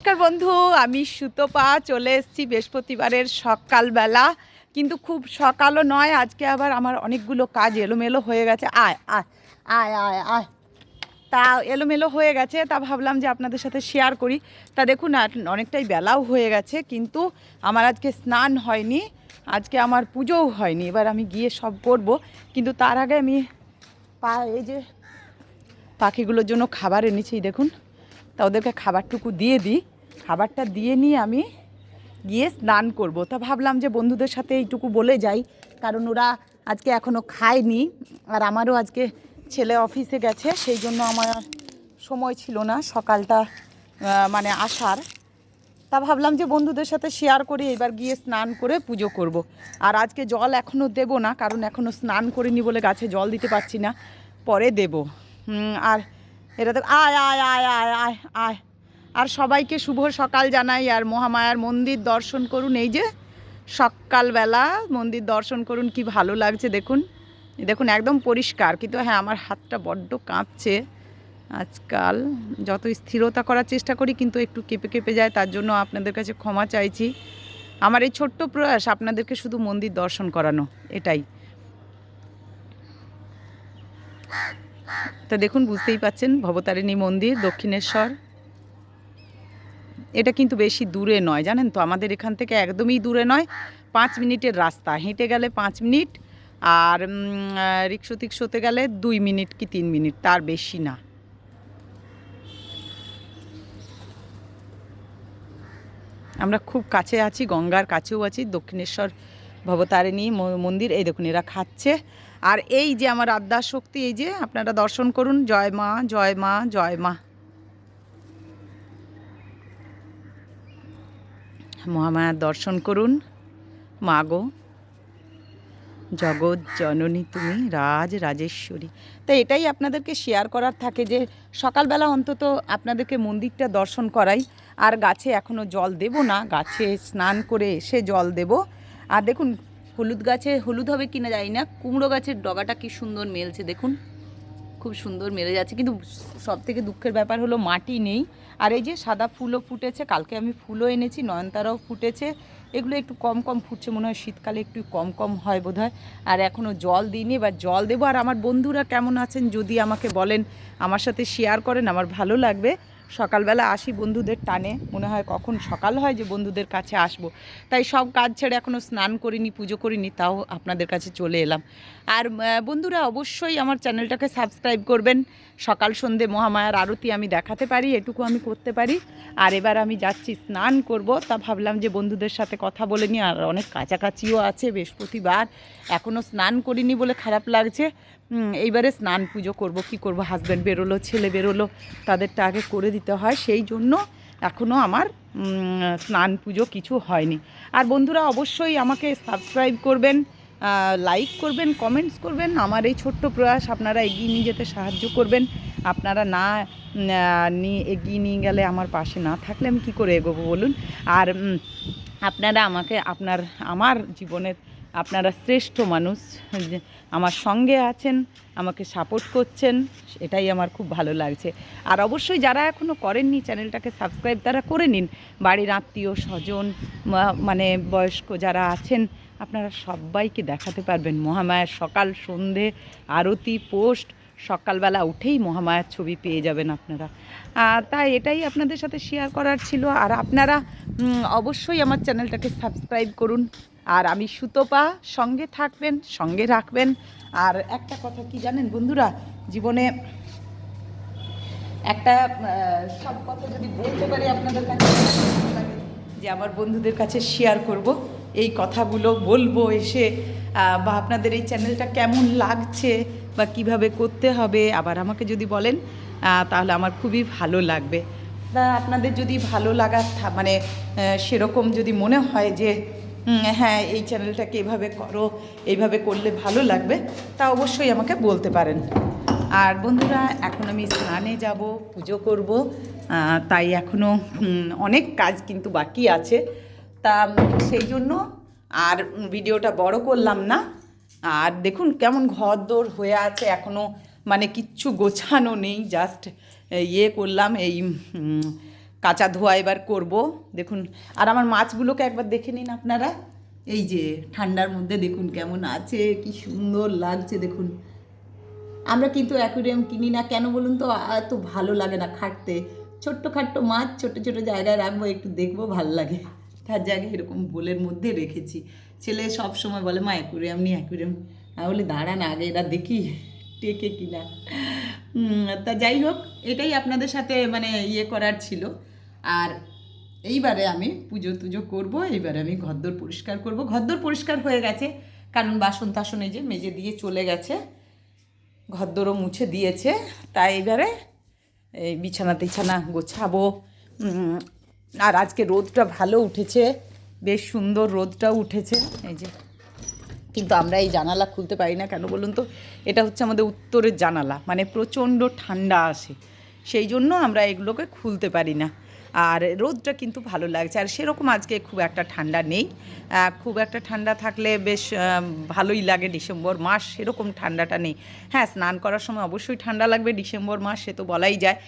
নমস্কার বন্ধু, আমি সুতপা, চলে এসেছি বৃহস্পতিবারের সকালবেলা। কিন্তু খুব সকালও নয়, আজকে আবার আমার অনেকগুলো কাজ এলোমেলো হয়ে গেছে। আয় আয় আয় আয় আয়। তা এলোমেলো হয়ে গেছে, তা ভাবলাম যে আপনাদের সাথে শেয়ার করি। তা দেখুন অনেকটাই বেলাও হয়ে গেছে, কিন্তু আমার আজকে স্নান হয়নি, আজকে আমার পুজোও হয়নি, এবার আমি গিয়ে সব করব। কিন্তু তার আগে আমি পা, এই যে পাখিগুলোর জন্য খাবার এনেছি, দেখুন। তা ওদেরকে খাবারটুকু দিয়ে দিই। খাবারটা দিয়ে নিয়ে আমি গিয়ে স্নান করব। তা ভাবলাম যে বন্ধুদের সাথে এইটুকু বলে যাই, কারণ ওরা আজকে এখনও খায়নি আর আমারও আজকে ছেলে অফিসে গেছে, সেই জন্য আমার সময় ছিল না, সকালটা মানে আসার। তা ভাবলাম যে বন্ধুদের সাথে শেয়ার করি, এবার গিয়ে স্নান করে পুজো করব। আর আজকে জল এখনও দেব না, কারণ এখনও স্নান করিনি বলে গাছে জল দিতে পারছি না, পরে দেব। আর এটা তো আয় আয় আয় আয় আয় আয়। আর সবাইকে শুভ সকাল জানাই, আর মহামায়ার মন্দির দর্শন করুন। এই যে সকালবেলা মন্দির দর্শন করুন, কি ভালো লাগছে, দেখুন। দেখুন, একদম পরিষ্কার, কিন্তু হ্যাঁ আমার হাতটা বড্ড কাঁপছে আজকাল। যত স্থিরতা করার চেষ্টা করি, কিন্তু একটু কেঁপে কেঁপে যায়, তার জন্য আপনাদের কাছে ক্ষমা চাইছি। আমার এই ছোট্ট প্রয়াস, আপনাদেরকে শুধু মন্দির দর্শন করানো, এটাই। তা দেখুন, বুঝতেই পাচ্ছেন, ভবতারিণী মন্দির, দক্ষিণেশ্বর। এটা কিন্তু বেশি দূরে নয়, জানেন তো? আমাদের এখান থেকে একদমই দূরে নয়, পাঁচ মিনিটের রাস্তা। হেঁটে গেলে পাঁচ মিনিট, আর রিক্সো টিক্সোতে গেলে দুই মিনিট কি তিন মিনিট, তার বেশি না। আমরা খুব কাছে আছি, গঙ্গার কাছেও আছি, দক্ষিণেশ্বর ভবতারিণী মন্দির, এই দেখুন, এরা খাচ্ছে। আর এই যে আমার আদ্যা শক্তি এই যে আপনারা দর্শন করুন, জয় মা জয় মা জয় মা। মহামায়ার দর্শন করুন। মা গো, জগৎ জননী তুমি, রাজ রাজেশ্বরী। তো এটাই আপনাদেরকে শেয়ার করার থাকে যে, সকালবেলা অন্তত আপনাদেরকে মন্দিরটা দর্শন করাই। আর গাছে এখনও জল দেব না, গাছে স্নান করে এসে জল দেব। আর দেখুন, হলুদ গাছে হলুদ হবে কিনা জানি না, কুমড়ো গাছের ডগাটা কি সুন্দর মেলছে, দেখুন। খুব সুন্দর মেলে যাচ্ছে, কিন্তু সব থেকে দুঃখের ব্যাপার হলো মাটি নেই। আর এই যে সাদা ফুলও ফুটেছে, কালকে আমি ফুলও এনেছি, নয়নতারাও ফুটেছে। এগুলো একটু কম কম ফুটছে, মনে হয় শীতকালে একটু কম কম হয় বোধ হয় আর এখনও জল দিইনি, এবার জল দেবো। আর আমার বন্ধুরা কেমন আছেন, যদি আমাকে বলেন, আমার সাথে শেয়ার করেন, আমার ভালো লাগবে। সকালবেলা আসি বন্ধুদের টানে। মনে হয় কখন সকাল হয় যে বন্ধুদের কাছে আসব। তাই সব কাজ ছেড়ে এখনও স্নান করিনি, পুজো করিনি, তাও আপনাদের কাছে চলে এলাম। আর বন্ধুরা অবশ্যই আমার চ্যানেলটাকে সাবস্ক্রাইব করবেন। সকাল, সন্ধে, মহামায়ার আরতি আমি দেখাতে পারি, এটুকু আমি করতে পারি। আর এবার আমি যাচ্ছি স্নান করব। তা ভাবলাম যে বন্ধুদের সাথে কথা বলে নিই, আর অনেক কাছাকাছিও আছে, বৃহস্পতিবার। এখনও স্নান করিনি বলে খারাপ লাগছে। এইবারে স্নান পুজো করব, কি করব? হাজব্যান্ড বেরোলো, ছেলে বেরোলো, তাদেরটা আগে করে দিতে হয়, সেই জন্য এখনও আমার স্নান পুজো কিছু হয়নি। আর বন্ধুরা অবশ্যই আমাকে সাবস্ক্রাইব করবেন লাইক করবেন কমেন্টস করবেন। আমার এই ছোট্ট প্রয়াস, আপনারা এগিয়ে নিয়ে যেতে সাহায্য করবেন। আপনারা না নিয়ে এগিয়ে নিয়ে গেলে আমার পাশে না থাকলে আমি কী করে এগোবো বলুন? আর আপনারা আমাকে, আপনার, আমার জীবনের আপনারা শ্রেষ্ঠ মানুষ। আমার সঙ্গে আছেন, আমাকে সাপোর্ট করছেন, এটাই আমার খুব ভালো লাগছে। আর অবশ্যই যারা এখনও করেননি চ্যানেলটাকে সাবস্ক্রাইব তারা করে নিন। বাড়ির আত্মীয় স্বজন মানে বয়স্ক যারা আছেন, আপনারা সবাইকে দেখাতে পারবেন। মহামায়ার সকাল সন্ধে, আরতি, পোস্ট, সকালবেলা উঠেই মহামায়ার ছবি পেয়ে যাবেন আপনারা। তাই এটাই আপনাদের সাথে শেয়ার করার ছিল। আর আপনারা অবশ্যই আমার চ্যানেলটাকে সাবস্ক্রাইব করুন। আর আমি সুতপা, সঙ্গে থাকবেন, সঙ্গে রাখবেন। আর একটা কথা কি জানেন বন্ধুরা? জীবনে একটা সব কথা যদি বলতে পারি আপনাদের কাছে, যে আমার বন্ধুদের কাছে শেয়ার করব। এই কথাগুলো বলব এসে বা আপনাদের এই চ্যানেলটা কেমন লাগছে বা কীভাবে করতে হবে, আবার আমাকে যদি বলেন তাহলে আমার খুবই ভালো লাগবে। তা আপনাদের যদি ভালো লাগার মানে সেরকম যদি মনে হয় যে হ্যাঁ এই চ্যানেলটাকে এইভাবে করো, এইভাবে করলে ভালো লাগবে, তা অবশ্যই আমাকে বলতে পারেন। আর বন্ধুরা, এখন আমি স্নানে যাব, পুজো করব তাই এখনও অনেক কাজ কিন্তু বাকি আছে। তা, সেই জন্য আর ভিডিওটা বড় করলাম না। আর দেখুন, কেমন ঘর দোর হয়ে আছে এখনও মানে কিচ্ছু গোছানো নেই, জাস্ট ইয়ে করলাম, এই কাঁচা ধোয়া এবার করব। দেখুন, আর আমার মাছগুলোকে একবার দেখে নিন আপনারা। এই যে, ঠান্ডার মধ্যে দেখুন কেমন আছে, কি সুন্দর লাগছে, দেখুন। আমরা কিন্তু অ্যাকুরিয়াম কিনি না, কেন বলুন তো? এত ভালো লাগে না খাটতে। ছোট্ট খাট্ট মাছ ছোট ছোট জায়গায় রাখব, একটু দেখব, ভালো লাগে। তার জায়গায় এরকম বোলের মধ্যে রেখেছি। ছেলে সব সময় বলে, মা, অ্যাকুরিয়াম নি, অ্যাকুরিয়াম। আমি বলি, দাঁড়ান আগে, এরা দেখি, টেকে কিনা। তা যাই হোক, এটাই আপনাদের সাথে মানে ইয়ে করার ছিল। আর এইবারে আমি পুজো টুজো করব, এইবারে আমি ঘরদোর পরিষ্কার করব। ঘরদোর পরিষ্কার হয়ে গেছে, কারণ বাসন টাসন এই যে মেজে দিয়ে চলে গেছে, ঘরদোরও মুছে দিয়েছে। তাই এবারে এই বিছানা টিছানা গোছাবো। আর আজকে রোদটা ভালো উঠেছে, বেশ সুন্দর রোদটাও উঠেছে, এই যে কিন্তু আমরা এই জানালা খুলতে পারি না কেন বলুন তো? এটা হচ্ছে আমাদের উত্তরের জানালা মানে প্রচণ্ড ঠান্ডা আসে। সেই জন্য আমরা এগুলোকে খুলতে পারি না। আর রোদটা কিন্তু ভালো লাগছে। আর সেরকম আজকে খুব একটা ঠান্ডা নেই। খুব একটা ঠান্ডা থাকলে বেশ ভালোই লাগে ডিসেম্বর মাস, সেরকম ঠান্ডাটা নেই। হ্যাঁ স্নান করার সময় অবশ্যই ঠান্ডা লাগবে, ডিসেম্বর মাস সে তো বলাই যায়।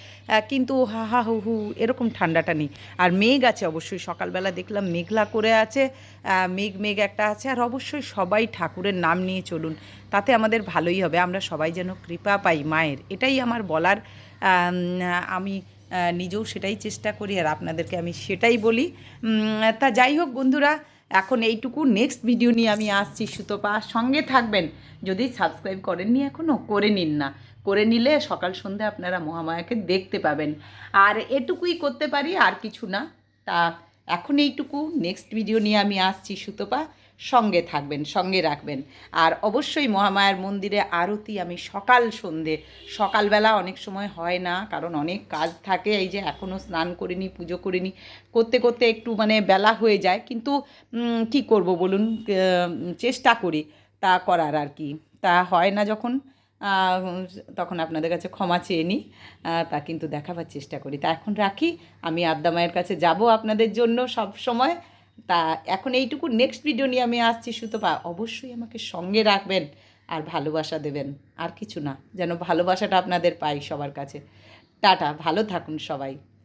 কিন্তু হা হা, হু হু, এরকম ঠান্ডাটা নেই। আর মেঘ আছে অবশ্যই, সকালবেলা দেখলাম মেঘলা করে আছে। মেঘ মেঘ একটা আছে। আর অবশ্যই সবাই ঠাকুরের নাম নিয়ে চলুন, তাতে আমাদের ভালোই হবে। আমরা সবাই যেন কৃপা পাই মায়ের। এটাই আমার বলার। আমি নিজেও সেটাই চেষ্টা করি আর আপনাদেরকে আমি সেটাই বলি। তা যাই হোক বন্ধুরা, এখন এইটুকু। নেক্সট ভিডিও নিয়ে আমি আসছি সুতপা। সঙ্গে থাকবেন। যদি সাবস্ক্রাইব করেননি এখনও করে নিন না। করে নিলে সকাল সন্ধ্যে আপনারা মহামায়াকে দেখতে পাবেন। আর এটুকুই করতে পারি, আর কিছু না। তা এখন এইটুকু। নেক্সট ভিডিও নিয়ে আমি আসছি সুতপা। সঙ্গে থাকবেন, সঙ্গে রাখবেন। আর অবশ্যই মহামায়ার মন্দিরে আরতি, আমি সকাল সন্ধে, সকালবেলা অনেক সময় হয় না, কারণ অনেক কাজ থাকে, এই যে এখনও স্নান করিনি, পুজো করিনি, করতে করতে একটু মানে বেলা হয়ে যায়, কিন্তু কি করব বলুন চেষ্টা করি, তা করার আর কি। তা হয় না যখন তখন আপনাদের কাছে ক্ষমা চেয়ে নিই তা কিন্তু দেখাবার চেষ্টা করি। তা এখন রাখি, আমি আদ্যা মায়ের কাছে যাব আপনাদের জন্য সব সময় তা এখন এইটুকু নেক্সট ভিডিও নিয়ে আমি আসছি সুতপা। অবশ্যই আমাকে সঙ্গে রাখবেন আর ভালোবাসা দেবেন। আর কিছু না, যেন ভালোবাসাটা আপনাদের পাই সবার কাছে। টাটা, ভালো থাকুন সবাই।